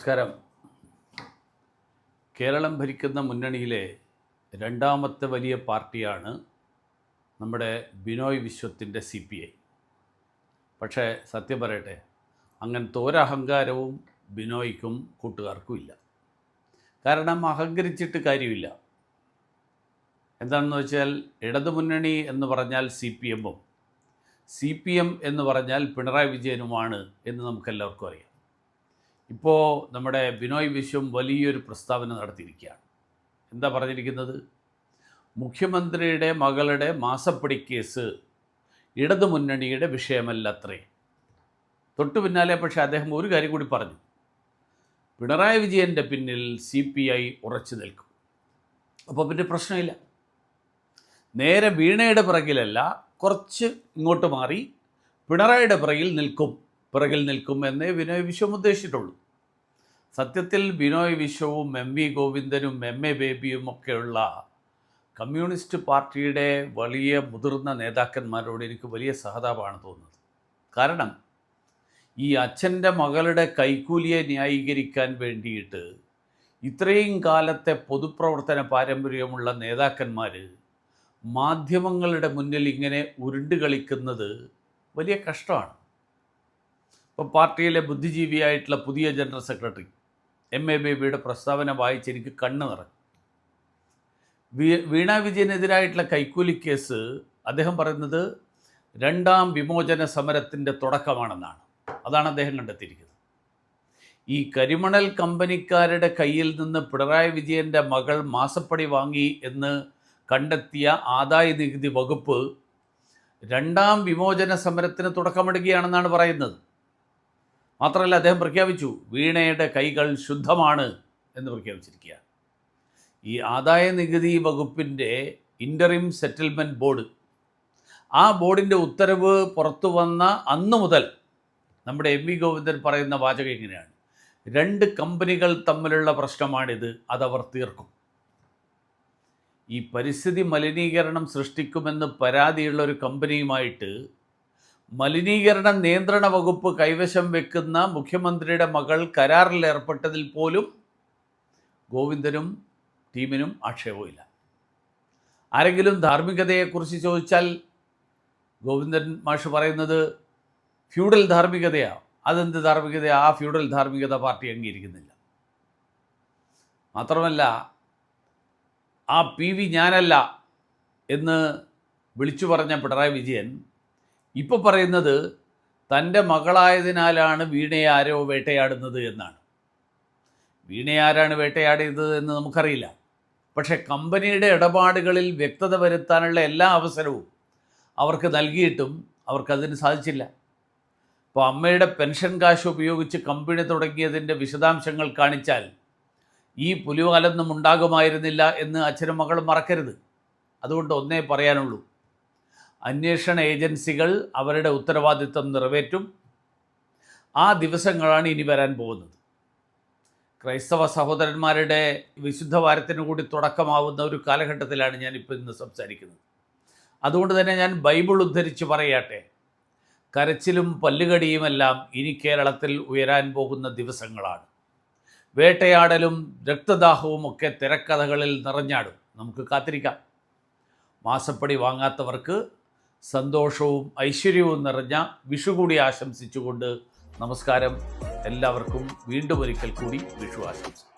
നമസ്കാരം. കേരളം ഭരിക്കുന്ന മുന്നണിയിലെ രണ്ടാമത്തെ വലിയ പാർട്ടിയാണ് നമ്മുടെ ബിനോയ് വിശ്വത്തിന്റെ സി പി ഐ. പക്ഷേ സത്യം പറയട്ടെ അങ്ങനത്തെ ഒരഹങ്കാരവും ബിനോയ്ക്കും കൂട്ടുകാർക്കും ഇല്ല. കാരണം അഹങ്കരിച്ചിട്ട് കാര്യമില്ല. എന്താണെന്ന് വെച്ചാൽ ഇടതുമുന്നണി എന്ന് പറഞ്ഞാൽ സി പി എമ്മും സി പി എം എന്ന് പറഞ്ഞാൽ പിണറായി വിജയനുമാണ് എന്ന് നമുക്കെല്ലാവർക്കും അറിയാം. ഇപ്പോൾ നമ്മുടെ ബിനോയ് വിശ്വം വലിയൊരു പ്രസ്താവന നടത്തിയിരിക്കുകയാണ്. എന്താ പറഞ്ഞിരിക്കുന്നത്? മുഖ്യമന്ത്രിയുടെ മകളുടെ മാസപ്പടി കേസ് ഇടതുമുന്നണിയുടെ വിഷയമല്ലത്രേ. തൊട്ടു പിന്നാലെ പക്ഷേ അദ്ദേഹം ഒരു കാര്യം കൂടി പറഞ്ഞു. പിണറായി വിജയന്റെ പിന്നിൽ സി പി ഐ ഉറച്ചു നിൽക്കും. അപ്പോൾ പിന്നെ പ്രശ്നമില്ല. നേരെ വീണയുടെ പിറകിലല്ല കുറച്ച് ഇങ്ങോട്ട് മാറി പിണറായിയുടെ പിറകിൽ നിൽക്കും. പിറകിൽ നിൽക്കും എന്നേ ബിനോയ് വിശ്വം ഉദ്ദേശിച്ചിട്ടുള്ളൂ. സത്യത്തിൽ ബിനോയ് വിശ്വവും എം വി ഗോവിന്ദനും എം എ ബേബിയും ഒക്കെയുള്ള കമ്മ്യൂണിസ്റ്റ് പാർട്ടിയുടെ വലിയ മുതിർന്ന നേതാക്കന്മാരോട് എനിക്ക് വലിയ സഹതാപമാണ് തോന്നുന്നത്. കാരണം ഈ അച്ഛന്റെ മകളുടെ കൈക്കൂലിയെ ന്യായീകരിക്കാൻ വേണ്ടിയിട്ട് ഇത്രയും കാലത്തെ പൊതുപ്രവർത്തന പാരമ്പര്യമുള്ള നേതാക്കന്മാർ മാധ്യമങ്ങളുടെ മുന്നിൽ ഇങ്ങനെ ഉരുണ്ട് കളിക്കുന്നത് വലിയ കഷ്ടമാണ്. ഇപ്പോൾ പാർട്ടിയിലെ ബുദ്ധിജീവിയായിട്ടുള്ള പുതിയ ജനറൽ സെക്രട്ടറി എം എ ബേബിയുടെ പ്രസ്താവന വായിച്ച് എനിക്ക് കണ്ണ് നിറഞ്ഞു. വീണ വിജയനെതിരായിട്ടുള്ള കൈക്കൂലി കേസ് അദ്ദേഹം പറയുന്നത് രണ്ടാം വിമോചന സമരത്തിന്റെ തുടക്കമാണെന്നാണ്. അതാണ് അദ്ദേഹം കണ്ടെത്തിയിരിക്കുന്നത്. ഈ കരിമണൽ കമ്പനിക്കാരുടെ കയ്യിൽ നിന്ന് പിണറായി വിജയന്റെ മകൾ മാസപ്പടി വാങ്ങി എന്ന് കണ്ടെത്തിയ ആദായ നികുതി വകുപ്പ് രണ്ടാം വിമോചന സമരത്തിന് തുടക്കമിടുകയാണെന്നാണ് പറയുന്നത്. മാത്രമല്ല അദ്ദേഹം പ്രഖ്യാപിച്ചു വീണയുടെ കൈകൾ ശുദ്ധമാണ് എന്ന് പ്രഖ്യാപിച്ചിരിക്കുക ഈ ആദായ നികുതി വകുപ്പിന്റെ ഇന്ററിം സെറ്റിൽമെന്റ് ബോർഡ് ആ ബോർഡിന്റെ ഉത്തരവ് പുറത്തു വന്ന അന്ന് മുതൽ നമ്മുടെ എം വി ഗോവിന്ദൻ പറയുന്ന വാചകം ഇങ്ങനെയാണ്. രണ്ട് കമ്പനികൾ തമ്മിലുള്ള പ്രശ്നമാണിത് അതവർ തീർക്കും. ഈ പരിസ്ഥിതി മലിനീകരണം സൃഷ്ടിക്കുമെന്ന് പരാതിയുള്ള ഒരു കമ്പനിയുമായിട്ട് മലിനീകരണ നിയന്ത്രണ വകുപ്പ് കൈവശം വെക്കുന്ന മുഖ്യമന്ത്രിയുടെ മകൾ കരാറിൽ ഏർപ്പെട്ടതിൽ പോലും ഗോവിന്ദനും ടീമിനും ആക്ഷേപമില്ല ആരെങ്കിലും ധാർമ്മികതയെക്കുറിച്ച് ചോദിച്ചാൽ ഗോവിന്ദൻ മാഷ് പറയുന്നത് ഫ്യൂഡൽ ധാർമ്മികതയാണ് അതെന്ത് ധാർമ്മികതയാണ് ആ ഫ്യൂഡൽ ധാർമ്മികത പാർട്ടി അംഗീകരിക്കുന്നില്ല. മാത്രമല്ല ആ പി വി ഞാനല്ല എന്ന് വിളിച്ചു പറഞ്ഞ പിണറായി വിജയൻ ഇപ്പോൾ പറയുന്നത് തന്റെ മകളായതിനാലാണ് വീണയെ ആരോ വേട്ടയാടുന്നത് എന്നാണ്. വീണയെ ആരാണ് വേട്ടയാടിയത് എന്ന് നമുക്കറിയില്ല. പക്ഷെ കമ്പനിയുടെ ഇടപാടുകളിൽ വ്യക്തത വരുത്താനുള്ള എല്ലാ അവസരവും അവർക്ക് നൽകിയിട്ടും അവർക്കതിന് സാധിച്ചില്ല. അപ്പോൾ അമ്മയുടെ പെൻഷൻ കാശ് ഉപയോഗിച്ച് കമ്പനി തുടങ്ങിയതിന്റെ വിശദാംശങ്ങൾ കാണിച്ചാൽ ഈ പുലിവാലൊന്നും ഉണ്ടാകുമായിരുന്നില്ല എന്ന് അച്ഛനും മകളും മറക്കരുത്. അതുകൊണ്ട് ഒന്നേ പറയാനുള്ളൂ. അന്വേഷണ ഏജൻസികൾ അവരുടെ ഉത്തരവാദിത്വം നിറവേറ്റും. ആ ദിവസങ്ങളാണ് ഇനി വരാൻ പോകുന്നത്. ക്രൈസ്തവ സഹോദരന്മാരുടെ വിശുദ്ധ വാരത്തിന് കൂടി തുടക്കമാവുന്ന ഒരു കാലഘട്ടത്തിലാണ് ഞാനിപ്പോൾ ഇന്ന് സംസാരിക്കുന്നത്. അതുകൊണ്ട് തന്നെ ഞാൻ ബൈബിൾ ഉദ്ധരിച്ച് പറയട്ടെ. കരച്ചിലും പല്ലുകടിയുമെല്ലാം ഇനി കേരളത്തിൽ ഉയരാൻ പോകുന്ന ദിവസങ്ങളാണ്. വേട്ടയാടലും രക്തദാഹവും ഒക്കെ തിരക്കഥകളിൽ നിറഞ്ഞാടും. നമുക്ക് കാത്തിരിക്കാം. മാസപ്പടി വാങ്ങാത്തവർക്ക് സന്തോഷവും ഐശ്വര്യവും നിറഞ്ഞ വിഷു കൂടി ആശംസിച്ചുകൊണ്ട് നമസ്കാരം. എല്ലാവർക്കും വീണ്ടും ഒരിക്കൽ കൂടി വിഷു ആശംസിച്ചു